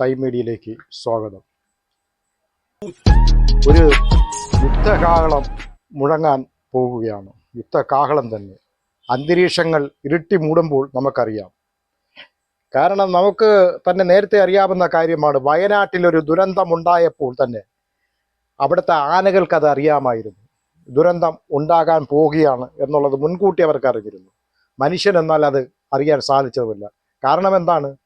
Time മീഡിയയിലേക്ക് സ്വാഗതം. ഒരു യുദ്ധകാഹളം മുഴങ്ങാൻ പോവുകയാണ്. യുദ്ധകാഹളം തന്നെ. അന്തരീക്ഷങ്ങൾ ഇരുട്ടി മൂടുമ്പോൾ നമുക്കറിയാം. കാരണം നമുക്ക് തന്നെ നേരത്തെ അറിയാവുന്ന കാര്യമാണ് വയനാട്ടിൽ ഒരു ദുരന്തം ഉണ്ടായപ്പോൾ തന്നെ അവിടുത്തെ ആനകൾക്ക് അത് അറിയാമായിരുന്നു. ദുരന്തം ഉണ്ടാകാൻ പോവുകയാണ് എന്നുള്ളത് മുൻകൂട്ടി അവർക്ക് അറിഞ്ഞിരുന്നു. മനുഷ്യൻ എന്നാൽ അത് അറിയാൻ സാധിച്ചതുമില്ല. കാരണം എന്താണ്?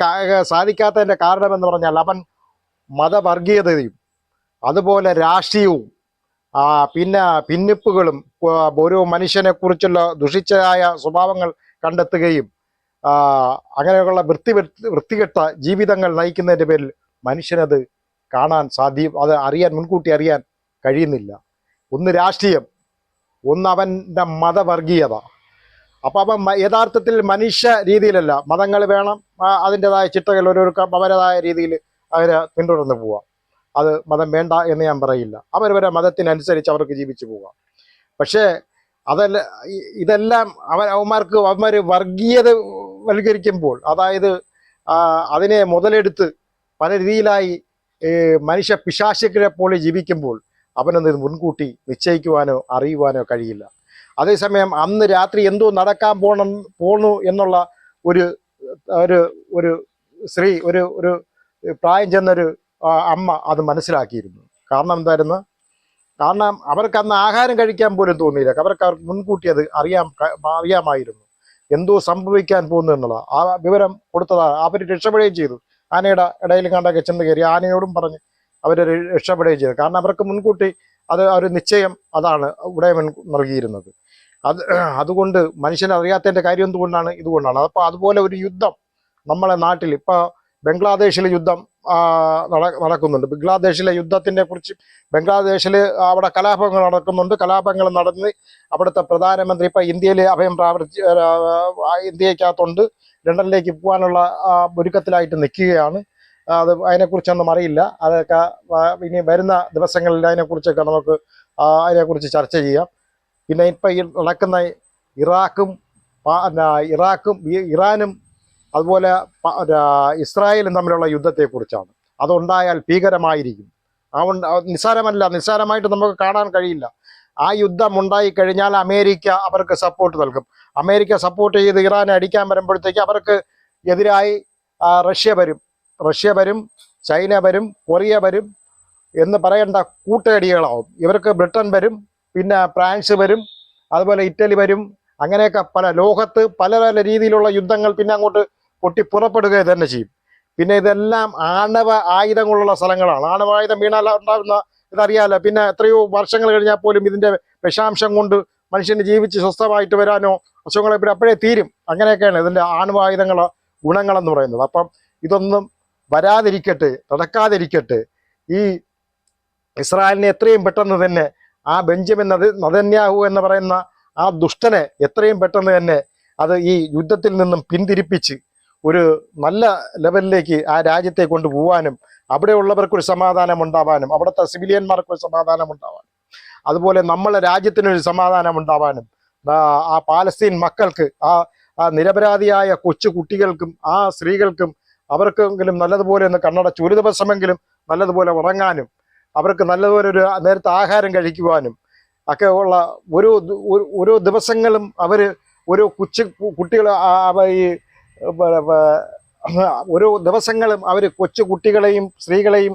കാ- സാധിക്കാത്തതിന്റെ കാരണമെന്ന് പറഞ്ഞാൽ അവൻ മതവർഗീയതയും അതുപോലെ രാഷ്ട്രീയവും പിന്നെ ഭിന്നിപ്പുകളും ഒരു മനുഷ്യനെ കുറിച്ചുള്ള ദുഷിച്ചതായ സ്വഭാവങ്ങൾ കണ്ടെത്തുകയും അങ്ങനെയുള്ള വൃത്തി വൃത്തികെട്ട ജീവിതങ്ങൾ നയിക്കുന്നതിന്റെ പേരിൽ മനുഷ്യനത് കാണാൻ സാധ്യം അത് അറിയാൻ മുൻകൂട്ടി അറിയാൻ കഴിയുന്നില്ല. ഒന്ന് രാഷ്ട്രീയം ഒന്ന് അവന്റെ മതവർഗീയത. അപ്പം അവൻ യഥാർത്ഥത്തിൽ മനുഷ്യ രീതിയിലല്ല. മതങ്ങൾ വേണം അതിന്റെതായ ചിട്ടകൾ ഓരോരുക്ക അവരതായ രീതിയിൽ അവർ പിന്തുടർന്ന് പോവാം അത് മതം വേണ്ട എന്ന് ഞാൻ പറയില്ല. അവരവരെ മതത്തിനനുസരിച്ച് അവർക്ക് ജീവിച്ചു പോവാം പക്ഷേ അതല്ല ഇതെല്ലാം അവർ അവന്മാർക്ക് അവന്മാർ വർഗീയത വൽക്കരിക്കുമ്പോൾ അതായത് അതിനെ മുതലെടുത്ത് പല രീതിയിലായി മനുഷ്യ പിശാശുക്കളെ പോലെ ജീവിക്കുമ്പോൾ അവനത് മുൻകൂട്ടി നിശ്ചയിക്കുവാനോ അറിയുവാനോ കഴിയില്ല. അതേസമയം അന്ന് രാത്രി എന്തോ നടക്കാൻ പോണം പോണു എന്നുള്ള ഒരു ഒരു ഒരു സ്ത്രീ ഒരു ഒരു പ്രായം ചെന്നൊരു അമ്മ അത് മനസ്സിലാക്കിയിരുന്നു. കാരണം എന്തായിരുന്നു? കാരണം അവർക്ക് അന്ന് ആഹാരം കഴിക്കാൻ പോലും തോന്നിയില്ല. അവർക്ക് അവർക്ക് മുൻകൂട്ടി അത് അറിയാം അറിയാമായിരുന്നു. എന്തോ സംഭവിക്കാൻ പോകുന്നു എന്നുള്ള. ആ വിവരം കൊടുത്തതാണ് അവർ രക്ഷപ്പെടുകയും ചെയ്തു. ആനയുടെ ഇടയിൽ കണ്ടൊക്കെ ചെന്ന് കയറി ആനയോടും പറഞ്ഞ് അവർ രക്ഷപ്പെടുകയും ചെയ്തു. കാരണം അവർക്ക് മുൻകൂട്ടി അത് ഒരു നിശ്ചയം അതാണ് ഉടയവൻ നൽകിയിരുന്നത്. അത് അതുകൊണ്ട് മനുഷ്യൻ അറിയാത്തതിന്റെ കാര്യം എന്തുകൊണ്ടാണ്? ഇതുകൊണ്ടാണ്. അപ്പോൾ അതുപോലെ ഒരു യുദ്ധം നമ്മളെ നാട്ടിൽ ഇപ്പോൾ ബംഗ്ലാദേശിലെ യുദ്ധം നടക്കുന്നുണ്ട്. ബംഗ്ലാദേശിലെ യുദ്ധത്തിനെ കുറിച്ച് ബംഗ്ലാദേശിൽ അവിടെ കലാപങ്ങൾ നടക്കുന്നുണ്ട്. കലാപങ്ങൾ നടന്ന് അവിടുത്തെ പ്രധാനമന്ത്രി ഇപ്പം ഇന്ത്യയിൽ അഭയം പ്രാവർത്തി ഇന്ത്യക്കകത്തുണ്ട് ലണ്ടനിലേക്ക് പോകാനുള്ള ഒരുക്കത്തിലായിട്ട് നിൽക്കുകയാണ്. അത് അതിനെക്കുറിച്ചൊന്നും അറിയില്ല. അതൊക്കെ ഇനി വരുന്ന ദിവസങ്ങളിൽ അതിനെക്കുറിച്ചൊക്കെ നമുക്ക് ആ, അതിനെക്കുറിച്ച് ചർച്ച ചെയ്യാം. പിന്നെ ഇപ്പം ഈ നടക്കുന്ന ഇറാഖും ഇറാഖും ഇറാനും അതുപോലെ ഇസ്രായേലും തമ്മിലുള്ള യുദ്ധത്തെക്കുറിച്ചാണ്. അതുണ്ടായാൽ ഭീകരമായിരിക്കും. അത് നിസ്സാരമല്ല നിസ്സാരമായിട്ട് നമുക്ക് കാണാൻ കഴിയില്ല. ആ യുദ്ധം ഉണ്ടായി കഴിഞ്ഞാൽ അമേരിക്ക അവർക്ക് സപ്പോർട്ട് നൽകും. അമേരിക്ക സപ്പോർട്ട് ചെയ്ത് ഇറാനെ അടിക്കാൻ വരുമ്പോഴത്തേക്ക് അവർക്ക് എതിരായി റഷ്യ വരും. റഷ്യ വരും ചൈന വരും കൊറിയ വരും എന്ന് പറയേണ്ട കൂട്ടയടികളാവും ഇവർക്ക് ബ്രിട്ടൻ വരും പിന്നെ ഫ്രാൻസ് വരും അതുപോലെ ഇറ്റലി വരും അങ്ങനെയൊക്കെ പല ലോകത്ത് പല പല രീതിയിലുള്ള യുദ്ധങ്ങൾ പിന്നെ അങ്ങോട്ട് പൊട്ടി പുറപ്പെടുക തന്നെ ചെയ്യും. പിന്നെ ഇതെല്ലാം ആണവ ആയുധങ്ങളുള്ള സ്ഥലങ്ങളാണ്. ആണവ ആയുധം വീണാൽ ഉണ്ടാകുന്ന ഇതറിയാലോ? പിന്നെ എത്രയോ വർഷങ്ങൾ കഴിഞ്ഞാൽ പോലും ഇതിന്റെ വിഷാംശം കൊണ്ട് മനുഷ്യന് ജീവിച്ച് സ്വസ്ഥമായിട്ട് വരാനോ അസുഖങ്ങളെ പിന്നെ അപ്പോഴേ തീരും. അങ്ങനെയൊക്കെയാണ് ഇതിന്റെ ആണവ ആയുധങ്ങളെ ഗുണങ്ങളെന്ന് പറയുന്നത്. അപ്പം ഇതൊന്നും വരാതിരിക്കട്ടെ നടക്കാതിരിക്കട്ടെ. ഈ ഇസ്രായേലിനെ എത്രയും പെട്ടെന്ന് തന്നെ ആ ബെഞ്ചമിൻ നദ നദന്യാഹു എന്ന് പറയുന്ന ആ ദുഷ്ടനെ എത്രയും പെട്ടെന്ന് തന്നെ അത് ഈ യുദ്ധത്തിൽ നിന്നും പിന്തിരിപ്പിച്ച് ഒരു നല്ല ലെവലിലേക്ക് ആ രാജ്യത്തെ കൊണ്ടുപോകാനും അവിടെയുള്ളവർക്കൊരു സമാധാനം ഉണ്ടാവാനും അവിടുത്തെ സിവിലിയന്മാർക്കൊരു സമാധാനം ഉണ്ടാവാനും അതുപോലെ നമ്മളെ രാജ്യത്തിനൊരു സമാധാനം ഉണ്ടാവാനും ആ പാലസ്തീൻ മക്കൾക്ക് ആ ആ നിരപരാധിയായ കൊച്ചു കുട്ടികൾക്കും ആ സ്ത്രീകൾക്കും അവർക്കെങ്കിലും നല്ലതുപോലെ ഒന്ന് കണ്ണടച്ച് ഒരു ദിവസമെങ്കിലും നല്ലതുപോലെ ഉറങ്ങാനും അവർക്ക് നല്ലതുപോലെ ഒരു നേരത്തെ ആഹാരം കഴിക്കുവാനും ഒക്കെ ഉള്ള ഓരോ ഓരോ ദിവസങ്ങളും അവർ ഓരോ കൊച്ചു കുട്ടികൾ ഈ ഓരോ ദിവസങ്ങളും അവർ കൊച്ചു കുട്ടികളെയും സ്ത്രീകളെയും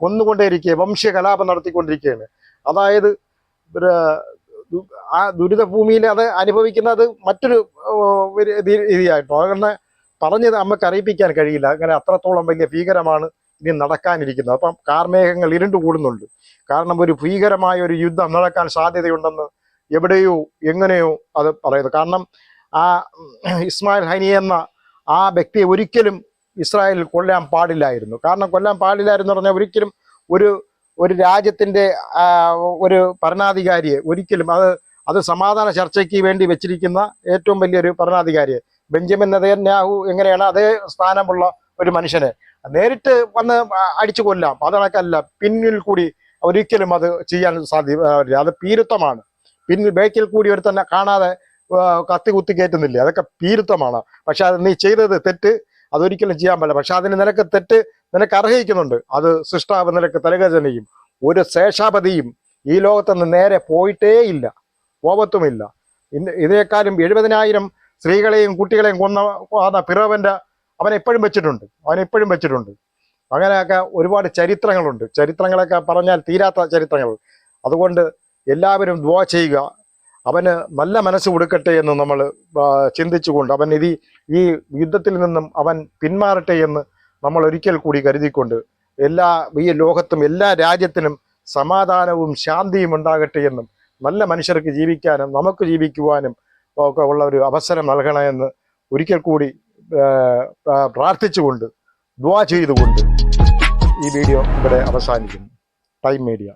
കൊന്നുകൊണ്ടേയിരിക്കുക വംശീയ കലാപം നടത്തിക്കൊണ്ടിരിക്കുകയാണ് അതായത് ആ ദുരിതഭൂമിയിൽ അത് അനുഭവിക്കുന്നത് മറ്റൊരു രീതിയായിട്ടോ. അതുകൊണ്ട് പറഞ്ഞത് നമുക്ക് അറിയിപ്പിക്കാൻ കഴിയില്ല. അങ്ങനെ അത്രത്തോളം വലിയ ഭീകരമാണ് ഇനി നടക്കാനിരിക്കുന്നത്. അപ്പം കാർമേഘങ്ങൾ ഇരുണ്ടു കൂടുന്നുണ്ട്. കാരണം ഒരു ഭീകരമായ ഒരു യുദ്ധം നടക്കാൻ സാധ്യതയുണ്ടെന്ന് എവിടെയോ എങ്ങനെയോ അത് പറയുന്നു. കാരണം ആ ഇസ്മായിൽ ഹനി എന്ന ആ വ്യക്തിയെ ഒരിക്കലും ഇസ്രായേലിൽ കൊല്ലാൻ പാടില്ലായിരുന്നു. കാരണം കൊല്ലാൻ പാടില്ലായിരുന്നു പറഞ്ഞാൽ ഒരിക്കലും ഒരു ഒരു രാജ്യത്തിന്റെ ഒരു ഭരണാധികാരിയെ ഒരിക്കലും അത് അത് സമാധാന ചർച്ചയ്ക്ക് വേണ്ടി വെച്ചിരിക്കുന്ന ഏറ്റവും വലിയൊരു ഭരണാധികാരിയെ ബെഞ്ചമിൻ നെതന്യാഹു എങ്ങനെയാണ് അതേ സ്ഥാനമുള്ള ഒരു മനുഷ്യനെ. നേരിട്ട് വന്ന് അടിച്ചു കൊല്ലാം. അതണക്കല്ല പിന്നിൽ കൂടി ഒരിക്കലും അത് ചെയ്യാൻ സാധ്യ അത് പീരുത്തമാണ് പിന്നിൽ ബേക്കിൽ കൂടി ഒരു തന്നെ കാണാതെ കത്തി കുത്തി കയറ്റുന്നില്ലേ? അതൊക്കെ പീരുത്തമാണ് പക്ഷെ അത് നീ ചെയ്തത് തെറ്റ്. അതൊരിക്കലും ചെയ്യാൻ പറ്റില്ല. പക്ഷെ അതിന് നിനക്ക് തെറ്റ് നിനക്ക് അർഹിക്കുന്നുണ്ട്. അത് സൃഷ്ടാവ് നിനക്ക് തലകചനയും ഒരു ശേഷാപതിയും ഈ ലോകത്തുനിന്ന് നേരെ പോയിട്ടേ ഇല്ല കോപത്തുമില്ല ഇതിനേക്കാളും എഴുപതിനായിരം സ്ത്രീകളെയും കുട്ടികളെയും കൊന്ന ആ പിറവന്റെ അവൻ എപ്പോഴും വെച്ചിട്ടുണ്ട്. അവൻ എപ്പോഴും വെച്ചിട്ടുണ്ട്. അങ്ങനെയൊക്കെ ഒരുപാട് ചരിത്രങ്ങളുണ്ട്. ചരിത്രങ്ങളൊക്കെ പറഞ്ഞാൽ തീരാത്ത ചരിത്രങ്ങൾ. അതുകൊണ്ട് എല്ലാവരും ദ്വാ ചെയ്യുക. അവന് നല്ല മനസ്സ് കൊടുക്കട്ടെ എന്ന് നമ്മൾ ചിന്തിച്ചുകൊണ്ട് അവൻ ഇത് ഈ യുദ്ധത്തിൽ നിന്നും അവൻ പിന്മാറട്ടെ എന്ന് നമ്മൾ ഒരിക്കൽ കൂടി കരുതിക്കൊണ്ട് എല്ലാ ഈ ലോകത്തും എല്ലാ രാജ്യത്തിനും സമാധാനവും ശാന്തിയും ഉണ്ടാകട്ടെ എന്നും നല്ല മനുഷ്യർക്ക് ജീവിക്കാനും നമുക്ക് ജീവിക്കുവാനും ഒക്കെ ഉള്ള ഒരു അവസരം നൽകണമെന്ന് ഒരിക്കൽ കൂടി പ്രാർത്ഥിച്ചുകൊണ്ട് ദ്വാ ചെയ്തുകൊണ്ട് ഈ വീഡിയോ ഇവിടെ അവസാനിക്കുന്നു. Time media.